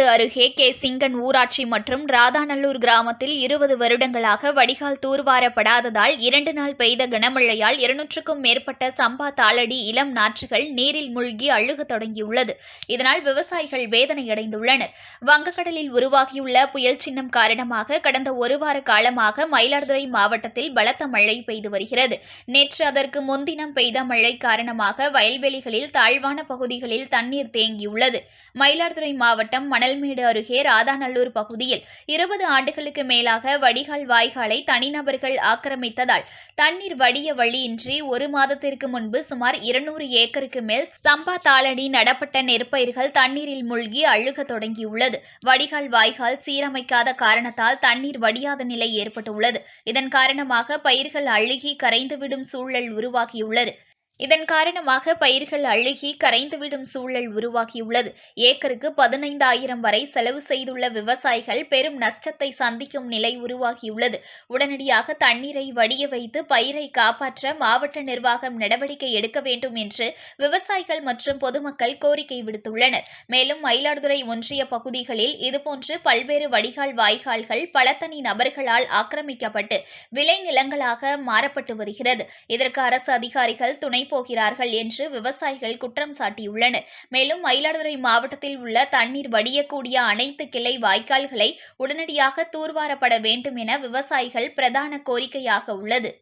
அருகே கே. சிங்கன் ஊராட்சி மற்றும் ராதாநல்லூர் கிராமத்தில் இருபது வருடங்களாக வடிகால் தூர்வாரப்படாததால் இரண்டு நாள் பெய்த கனமழையால் இருநூற்றுக்கும் மேற்பட்ட சம்பா தாளடி இளம் நாற்றுகள் நீரில் மூழ்கி அழுக தொடங்கியுள்ளது. இதனால் விவசாயிகள் வேதனையடைந்துள்ளனர். வங்கக்கடலில் உருவாகியுள்ள புயல் சின்னம் காரணமாக கடந்த ஒரு வார காலமாக மயிலாடுதுறை மாவட்டத்தில் பலத்த மழை பெய்து வருகிறது. நேற்று அதற்கு முன்தினம் பெய்த மழை காரணமாக வயல்வெளிகளில் தாழ்வான பகுதிகளில் தண்ணீர் தேங்கியுள்ளது. மயிலாடுதுறை மாவட்டம் மணல்மேடு அருகே ராதாநல்லூர் பகுதியில் இருபது ஆண்டுகளுக்கு மேலாக வடிகால் வாய்க்காலை தனிநபர்கள் ஆக்கிரமித்ததால் தண்ணீர் வடிய வழியின்றி ஒரு மாதத்திற்கு முன்பு சுமார் இருநூறு ஏக்கருக்கு மேல் சம்பா தாளடி நடப்பட்ட நெற்பயிர்கள் தண்ணீரில் மூழ்கி அழுக தொடங்கியுள்ளது. வடிகால் வாய்க்கால் சீரமைக்காத காரணத்தால் தண்ணீர் வடியாத நிலை ஏற்பட்டுள்ளது. இதன் காரணமாக பயிர்கள் அழுகி கரைந்துவிடும் சூழல் உருவாகியுள்ளது. இதன் காரணமாக பயிர்கள் அழுகி கரைந்துவிடும் சூழல் உருவாகியுள்ளது. ஏக்கருக்கு பதினைந்தாயிரம் வரை செலவு செய்துள்ள விவசாயிகள் பெரும் நஷ்டத்தை சந்திக்கும் நிலை உருவாகியுள்ளது. உடனடியாக தண்ணீரை வடிய வைத்து பயிரை காப்பாற்ற மாவட்ட நிர்வாகம் நடவடிக்கை எடுக்க வேண்டும் என்று விவசாயிகள் மற்றும் பொதுமக்கள் கோரிக்கை விடுத்துள்ளனர். மேலும் மயிலாடுதுறை ஒன்றிய பகுதிகளில் இதுபோன்று பல்வேறு வடிகால் வாய்க்கால்கள் பல தனி நபர்களால் ஆக்கிரமிக்கப்பட்டு விளை நிலங்களாக மாறப்பட்டு வருகிறது. இதற்கு அரசு அதிகாரிகள் துணை போகிறார்கள் என்று விவசாயிகள் குற்றம் சாட்டியுள்ளனர். மேலும் மயிலாடுதுறை மாவட்டத்தில் உள்ள தண்ணீர் வடியக்கூடிய அனைத்து கிளை வாய்க்கால்களை உடனடியாக தூர்வாரப்பட வேண்டும் என விவசாயிகள் பிரதான கோரிக்கையாக உள்ளது.